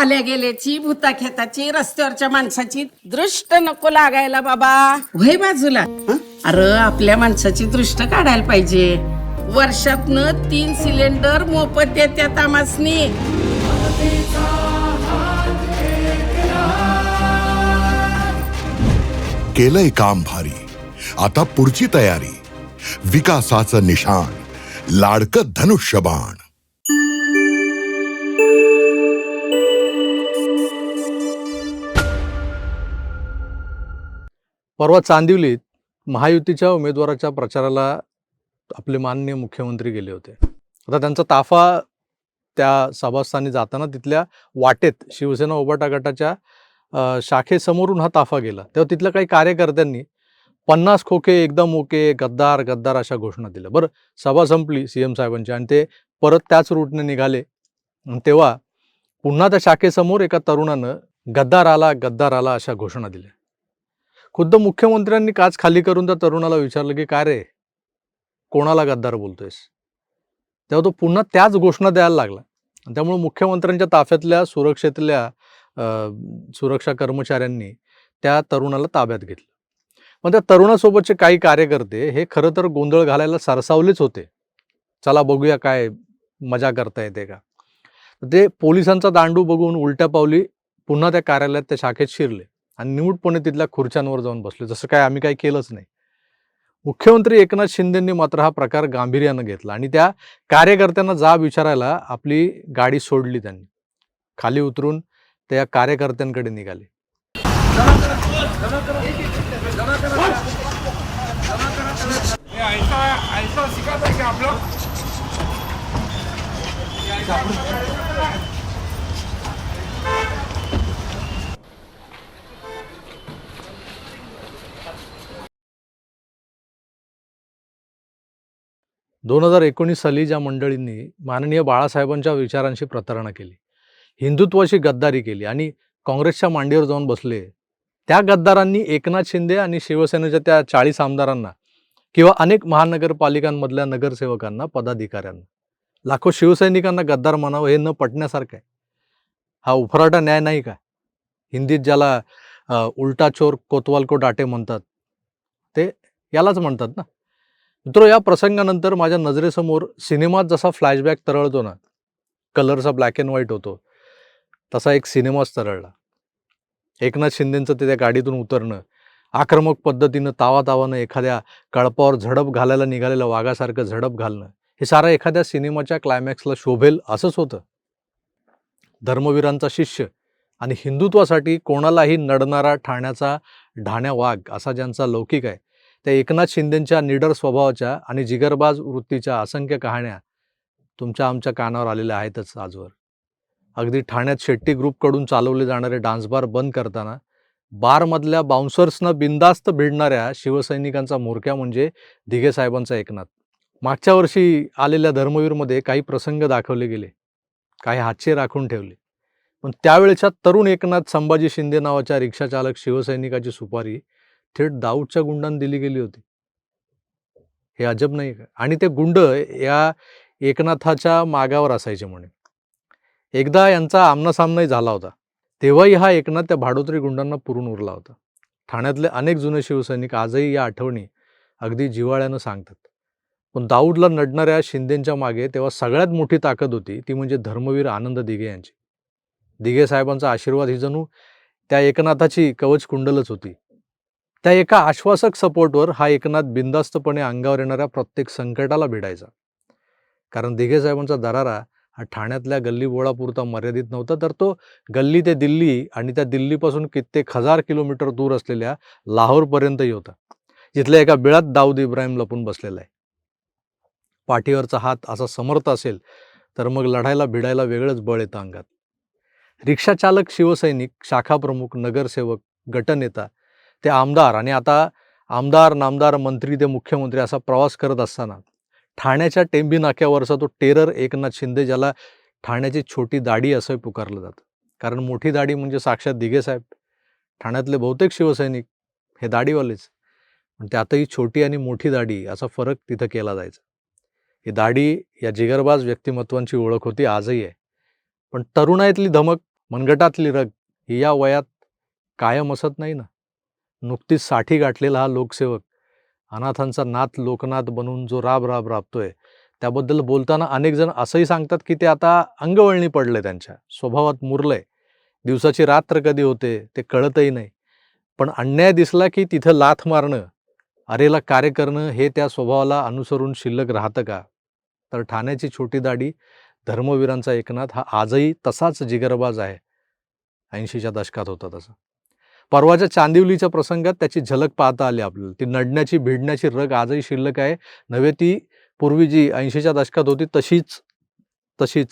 आल्या गेल्याची भूताखेताची रस्त्यावरच्या माणसाची. दृष्ट नको लागायला बाबा. वय बाजूला? अरे आपल्या माणसाची दृष्ट काढायला पाहिजे. वर्षातनं तीन सिलेंडर मोफत देत्यात आमासनी. केलंय काम भारी. आता पुढची तयारी. विकासाचं निशाण. लाडकं धनुष्यबाण. परवा चांदिवलीत महायुतीच्या उमेदवाराच्या प्रचाराला आपले माननीय मुख्यमंत्री गेले होते. आता त्यांचा ताफा त्या सभास्थानी जाताना तिथल्या वाटेत शिवसेना ओबाटा गटाच्या शाखेसमोरून हा ताफा गेला. तेव्हा तिथल्या काही कार्यकर्त्यांनी पन्नास खोके एकदम ओके गद्दार गद्दार अशा घोषणा दिल्या. बरं सभा संपली सी एम साहेबांची आणि ते परत त्याच रूटने निघाले. तेव्हा पुन्हा त्या शाखेसमोर एका तरुणानं गद्दार आला गद्दार आला अशा घोषणा दिल्या. खुद्द मुख्यमंत्र्यांनी काच खाली करून त्या तरुणाला विचारलं की काय रे? कोणाला गद्दार बोलतोयस? तेव्हा तो पुन्हा त्याच घोषणा द्यायला लागला. आणि त्यामुळे मुख्यमंत्र्यांच्या ताफ्यातल्या सुरक्षेतल्या सुरक्षा कर्मचाऱ्यांनी त्या तरुणाला ताब्यात घेतलं. पण त्या तरुणासोबतचे काही कार्यकर्ते हे खरं तर गोंधळ घालायला सरसावलेच होते. चला बघूया काय मजा करता येते का? ते पोलिसांचा दांडू बघून उलट्या पावली पुन्हा त्या कार्यालयात त्या शाखेत शिरले. आणि निमूटपणे तिथल्या खुर्च्यांवर जाऊन बसले जसं काय आम्ही काही केलंच नाही. मुख्यमंत्री एकनाथ शिंदेंनी मात्र हा प्रकार गांभीर्यानं घेतला आणि त्या कार्यकर्त्यांना जाब विचारायला आपली गाडी सोडली त्यांनी. खाली उतरून त्या कार्यकर्त्यांकडे निघाले. ऐसा ऐसा सिखाता है क्या आप लोग दोन हजार एकोणीस साली ज्या मंडळींनी माननीय बाळासाहेबांच्या विचारांशी प्रतारणा केली हिंदुत्वाशी गद्दारी केली आणि काँग्रेसच्या मांडीवर जाऊन बसले त्या गद्दारांनी एकनाथ शिंदे आणि शिवसेनेच्या त्या चाळीस आमदारांना किंवा अनेक महानगरपालिकांमधल्या नगरसेवकांना पदाधिकाऱ्यांना लाखो शिवसैनिकांना गद्दार म्हणावं हे न पटण्यासारखं आहे. हा उफराटा न्याय नाही का? हिंदीत ज्याला उलटा चोर कोतवाल को डाटे म्हणतात ते यालाच म्हणतात ना? मित्र या प्रसंगानंतर माझ्या नजरेसमोर सिनेमात जसा फ्लॅशबॅक तरळतो ना कलरचा ब्लॅक अँड व्हाईट होतो तसा एक सिनेमाच तरळला. एकनाथ शिंदेंचं ते त्या गाडीतून उतरणं आक्रमक पद्धतीनं तावा तावानं एखाद्या कळपावर झडप घालायला निघालेलं वाघासारखं झडप घालणं हे सारं एखाद्या सिनेमाच्या क्लायमॅक्सला शोभेल असंच होतं. धर्मवीरांचा शिष्य आणि हिंदुत्वासाठी कोणालाही नडणारा ठाण्याचा ढाण्या वाघ असा ज्यांचा लौकिक आहे त्या एकनाथ शिंदेंच्या निडर स्वभावाच्या आणि जिगरबाज वृत्तीच्या असंख्य कहाण्या तुमच्या आमच्या कानावर आलेल्या आहेतच आजवर. अगदी ठाण्यात शेट्टी ग्रुपकडून चालवले जाणारे डान्स बार बंद करताना बारमधल्या बाउन्सर्सना बिंदास्त भिडणाऱ्या शिवसैनिकांचा मोरक्या म्हणजे दिघे साहेबांचा एकनाथ. मागच्या वर्षी आलेल्या धर्मवीरमध्ये काही प्रसंग दाखवले गेले. काही हातचे राखून ठेवले. पण त्यावेळेच्या तरुण एकनाथ संभाजी शिंदे नावाच्या रिक्षाचालक शिवसैनिकाची सुपारी थेट दाऊदच्या गुंडांना दिली गेली होती. हे अजब नाही का? आणि ते गुंड या एकनाथाच्या मागावर असायचे म्हणे. एकदा यांचा आमनासामनाही झाला होता. तेव्हाही हा एकनाथ त्या भाडोत्री गुंडांना पुरून उरला होता. ठाण्यातले अनेक जुने शिवसैनिक आजही या आठवणी अगदी जिव्हाळ्यानं सांगतात. पण दाऊदला नडणाऱ्या शिंदेंच्या मागे तेव्हा सगळ्यात मोठी ताकद होती ती म्हणजे धर्मवीर आनंद दिघे यांची. दिघे साहेबांचा आशीर्वाद ही जणू त्या एकनाथाची कवच कुंडलच होती. त्या एका आश्वासक सपोर्टवर हा एकनाथ बिंदास्तपणे अंगावर येणाऱ्या प्रत्येक संकटाला भिडायचा. कारण दिघे साहेबांचा दरारा हा ठाण्यातल्या गल्ली बोळापुरता मर्यादित नव्हता तर तो गल्ली ते दिल्ली आणि त्या दिल्लीपासून कित्येक हजार किलोमीटर दूर असलेल्या लाहोरपर्यंतही होता. जिथल्या एका बिळात दाऊद इब्राहिम लपून बसलेला आहे. पाठीवरचा हात असा समर्थ असेल तर मग लढायला भिडायला वेगळंच बळ येतं अंगात. रिक्षाचालक शिवसैनिक शाखाप्रमुख नगरसेवक गटनेता ते आमदार आणि आता आमदार नामदार मंत्री ते मुख्यमंत्री असा प्रवास करत असताना ठाण्याच्या टेंबी नाक्यावरचा तो टेरर एकनाथ शिंदे ज्याला ठाण्याची छोटी दाढी असं पुकारलं जातं. कारण मोठी दाढी म्हणजे साक्षात दिघे साहेब. ठाण्यातले बहुतेक शिवसैनिक हे दाढीवालेच. पण त्यातही छोटी आणि मोठी दाढी असा फरक तिथं केला जायचा. ही दाढी या जिगरबाज व्यक्तिमत्वांची ओळख होती आजही आहे. पण तरुणाईतली धमक मनगटातली रग ही या वयात कायम असत नाही ना? नुकतीच साठी गाठलेला हा लोकसेवक. अनाथांचा नाथ लोकनाथ बनून जो राब राब राबतोय त्याबद्दल बोलताना अनेक जण असंही सांगतात की ते आता अंगवळणी पडले त्यांच्या. स्वभावात मुरलंय. दिवसाची रात्र कधी होते ते कळतही नाही. पण अन्याय दिसला की तिथं लाथ मारणं अरेला कार्य करणं हे त्या स्वभावाला अनुसरून शिल्लक राहतं का? तर ठाण्याची छोटी दाढी धर्मवीरांचा एकनाथ हा आजही तसाच जिगरबाज आहे. ऐंशीच्या दशकात होता तसा. परवाच्या चांदिवलीच्या प्रसंगात त्याची झलक पाहता आली आपल्याला. ती नडण्याची भिडण्याची रग आजही शिल्लक आहे. नव्हे ती पूर्वी जी ऐंशीच्या दशकात होती तशीच तशीच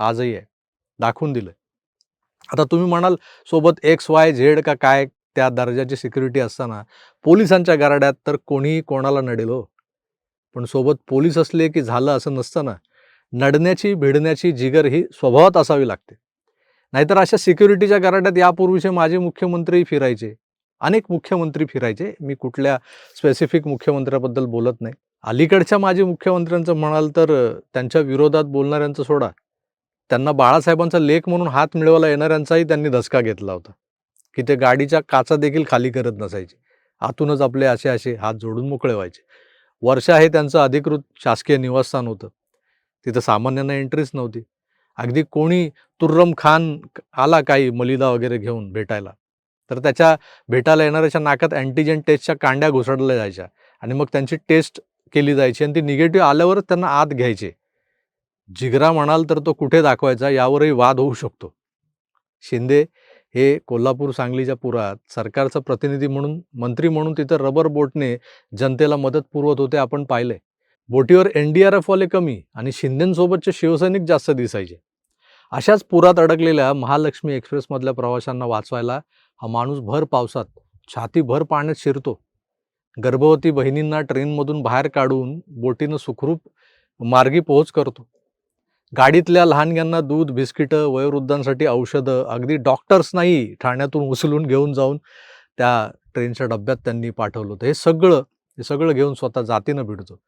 आजही आहे. दाखवून दिलं आता तुम्ही म्हणाल सोबत एक्स वाय झेड का काय त्या दर्जाची सिक्युरिटी असताना पोलिसांच्या गारड्यात तर कोणीही कोणाला नडेल हो. पण सोबत पोलीस असले की झालं असं नसतं ना. नडण्याची भिडण्याची जिगर ही स्वभावात असावी लागते. नाहीतर अशा सिक्युरिटीच्या गारड्यात यापूर्वीचे माजी मुख्यमंत्री फिरायचे. अनेक मुख्यमंत्री फिरायचे. मी कुठल्या स्पेसिफिक मुख्यमंत्र्याबद्दल बोलत नाही. अलीकडच्या माजी मुख्यमंत्र्यांचं म्हणाल तर त्यांच्या विरोधात बोलणाऱ्यांचं सोडा. त्यांना बाळासाहेबांचा लेख म्हणून हात मिळवायला येणाऱ्यांचाही त्यांनी धसका घेतला होता. की ते गाडीच्या काचा देखील खाली करत नसायचे. आतूनच आपले असे असे हात जोडून मोकळे व्हायचे. वर्षा हे त्यांचं अधिकृत शासकीय निवासस्थान होतं. तिथं सामान्यांना एंट्रीच नव्हती. अगदी कोणी तुर्रम खान आला काही मलिदा वगैरे घेऊन भेटायला तर त्याच्या भेटायला येणाऱ्याच्या नाकात अँटीजेन टेस्टच्या कांड्या घुसडल्या जायच्या आणि मग त्यांची टेस्ट केली जायची आणि ती निगेटिव्ह आल्यावरच त्यांना आत घ्यायचे. जिगरा म्हणाल तर तो कुठे दाखवायचा यावरही वाद होऊ शकतो. शिंदे हे कोल्हापूर सांगलीच्या पुरात सरकारचा प्रतिनिधी म्हणून मंत्री म्हणून तिथं रबर बोटने जनतेला मदत पुरवत होते आपण पाहिले. बोटीवर एन डी आर एफवाले कमी आणि शिंदेंसोबतचे शिवसैनिक जास्त दिसायचे. अशाच पुरात अडकलेल्या महालक्ष्मी एक्सप्रेसमधल्या प्रवाशांना वाचवायला हा माणूस भर पावसात छाती भर पाण्यात शिरतो. गर्भवती बहिणींना ट्रेनमधून बाहेर काढून बोटीनं सुखरूप मार्गी पोहोच करतो. गाडीतल्या लहानग्यांना दूध बिस्किटं वयोवृद्धांसाठी औषधं अगदी डॉक्टर्स नाही ठाण्यातून उचलून घेऊन जाऊन त्या ट्रेनच्या डब्यात त्यांनी पाठवलं होतं. हे सगळं हे सगळं घेऊन स्वतः जातीनं भिडतो.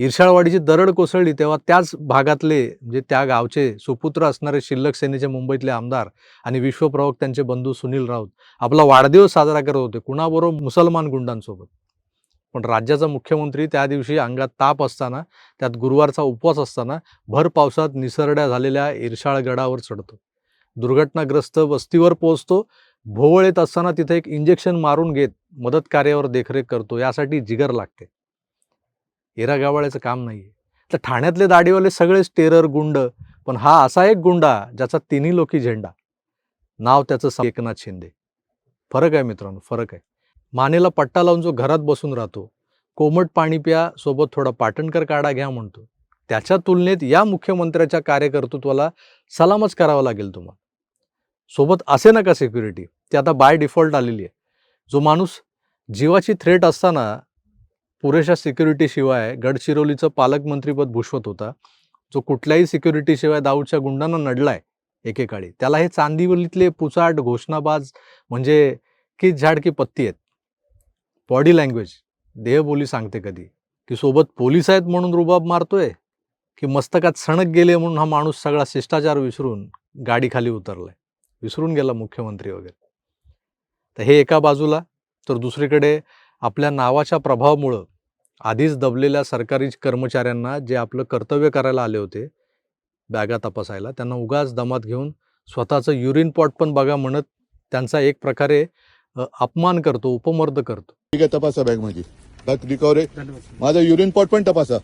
ईर्षाळवाडीची दरड कोसळली तेव्हा त्याच भागातले म्हणजे त्या गावचे सुपुत्र असणारे शिल्लक सेनेचे मुंबईतले आमदार आणि विश्वप्रवक्त्यांचे बंधू सुनील राऊत आपला वाढदिवस साजरा करत होते कुणाबरोबर? मुसलमान गुंडांसोबत. पण राज्याचा मुख्यमंत्री त्या दिवशी अंगात ताप असताना त्यात गुरुवारचा उपवास असताना भर पावसात निसरड्या झालेल्या ईर्षाळ गडावर चढतो. दुर्घटनाग्रस्त वस्तीवर पोहोचतो भोवळ येत असताना तिथे एक इंजेक्शन मारून घेत मदत कार्यावर देखरेख करतो यासाठी जिगर लागते. एरा गावाळ्याचं काम नाहीये. तर ठाण्यातले दाढीवाले सगळेच टेरर गुंड पण हा असा एक गुंडा ज्याचा तिन्ही लोकी झेंडा. नाव त्याचं एकनाथ शिंदे. फरक आहे मित्रांनो फरक आहे. मानेला पट्टा लावून जो घरात बसून राहतो कोमट पाणी प्या सोबत थोडा पाटणकर काढा घ्या म्हणतो. त्याच्या तुलनेत या मुख्यमंत्र्याच्या कार्यकर्तृत्वाला सलामच करावा लागेल तुम्हाला. सोबत असे नका सिक्युरिटी ती आता बाय डिफॉल्ट आलेली आहे. जो माणूस जीवाची थ्रेट असताना पुरेशा सिक्युरिटीशिवाय गडचिरोलीचं पालकमंत्रीपद भूषवत होता. जो कुठल्याही सिक्युरिटीशिवाय दाऊदच्या गुंडांना नडलाय एकेकाळी. त्याला हे चांदिवलीतले पुचाट घोषणाबाज म्हणजे की झाड की पत्ती आहेत. बॉडी लँग्वेज देहबोली सांगते कधी. की सोबत पोलीस आहेत म्हणून रुबाब मारतोय? की मस्तकात सणक गेले म्हणून हा माणूस सगळा शिष्टाचार विसरून गाडी खाली उतरलाय? विसरून गेला मुख्यमंत्री वगैरे. तर हे एका बाजूला तर दुसरीकडे आपल्या नावाच्या प्रभावामुळं आधीच दबलेल्या सरकारी कर्मचाऱ्यांना जे आपलं कर्तव्य करायला आले होते बॅगा तपासायला त्यांना उगाच दमात घेऊन स्वतःचं युरिन पॉट पण बघा म्हणत त्यांचा एक प्रकारे अपमान करतो उपमर्द करतो. ठीक आहे तपासा बॅग माझी बॅग रिकव्हरी माझा युरिन पॉट पण तपासा.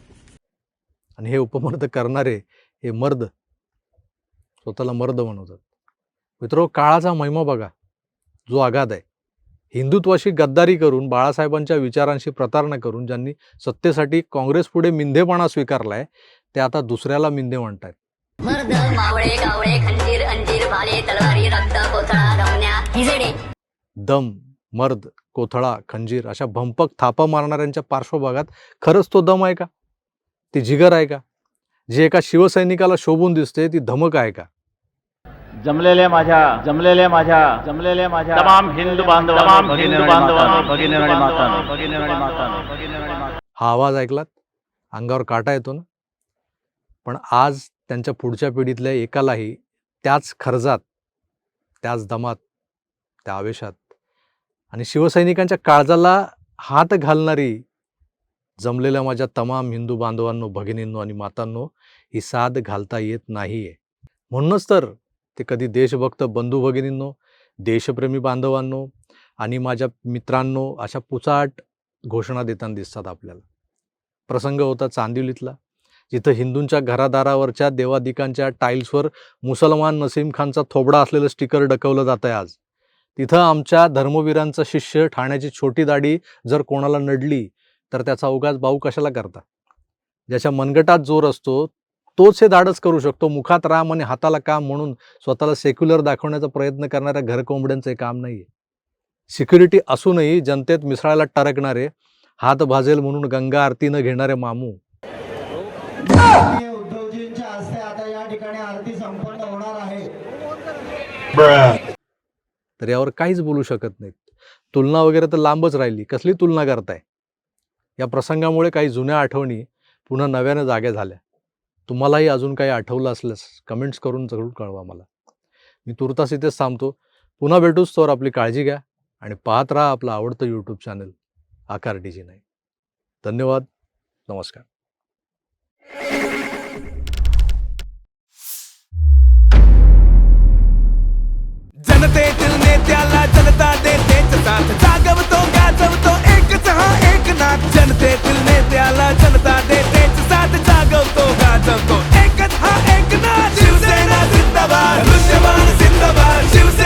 आणि हे उपमर्द करणारे हे मर्द स्वतःला मर्द म्हणवतात मित्रो काळाचा महिमा बघा जो आघात आहे. हिंदुत्वाशी गद्दारी करून बाळासाहेबांच्या विचारांशी प्रतारणा करून ज्यांनी सत्तेसाठी काँग्रेस पुढे मिंधेपणा स्वीकारलाय ते आता दुसऱ्याला मिंधे हिजडे दम मर्द कोथळा खंजीर अशा भंपक थापा मारणाऱ्यांच्या पार्श्वभागात खरंच तो दम आहे का? ती जिगर आहे का? जी एका शिवसैनिकाला शोभून दिसते ती धमक आहे का? जमलेल्या माझ्या जमलेल्या माझ्या जमलेल्या माझ्या. तमाम हिंदू बांधवांनो हिंदू बांधवांनो भगिनी आणि मातांनो भगिनी आणि मातांनो भगिनी आणि मातांनो. हा आवाज ऐकलात? अंगावर काटा येतो ना पण आज त्यांच्या पुढच्या पिढीतल्या एकालाही त्याच खर्जात त्याच दमात त्या आवेशात आणि शिवसैनिकांच्या काळजाला हात घालणारी जमलेल्या माझ्या तमाम हिंदू बांधवांनो भगिनींनो आणि मातांनो ही साथ घालता येत नाहीये. म्हणूनच तर ते कधी देशभक्त बंधू भगिनींनो देशप्रेमी बांधवांनो आणि माझ्या मित्रांनो अशा पुचाट घोषणा देताना दिसतात आपल्याला. प्रसंग होता चांदिवलीतला. जिथं हिंदूंच्या घरादारावरच्या देवादिकांच्या टाईल्सवर मुसलमान नसीम खानचा थोबडा असलेलं स्टिकर डकवलं जात आहे आज. तिथं आमच्या धर्मवीरांचा शिष्य ठाण्याची छोटी दाढी जर कोणाला नडली तर त्याचा उगाच भाऊ कशाला करता? ज्याच्या मनगटात जोर असतो तोच हे धाडस करू शकतो. मुखात राम आणि हाताला काम म्हणून स्वतःला सेक्युलर दाखवण्याचा प्रयत्न करणाऱ्या घरकोंबड्यांचं हे काम नाही सिक्युरिटी असूनही जनतेत मिसळायला टरकणारे हात भाजेल म्हणून गंगा आरती न घेणारे मामू. माननीय उद्धवजींच्या हस्ते आता या ठिकाणी आरती संपन्न होणार आहे. तर यावर काहीच बोलू शकत नाहीत. तुलना वगैरे तर लांबच राहिली. कसली तुलना करताय? या प्रसंगामुळे काही जुन्या आठवणी पुन्हा नव्याने जाग्या झाल्या. तुम्हालाही अजून काही आठवलं असल्यास कमेंट्स करून जरूर कळवा मला. मी तुर्तास इथेच थांबतो. पुन्हा भेटूच तर आपली काळजी घ्या आणि पाहत राहा आपलं आवडतं यूट्यूब चॅनल आकार डीजी नाही धन्यवाद. नमस्कार. जनतेतील नेत्याला जनता देतेच साथ. जागवतो गाजवतो एकच हा एकनाथ जनतेतील नेत्याला సంతోషంతో ఏకథ ఏకనా శివసేన జిందాబాద్. దృశ్యమాన జిందాబాద్. శివసేన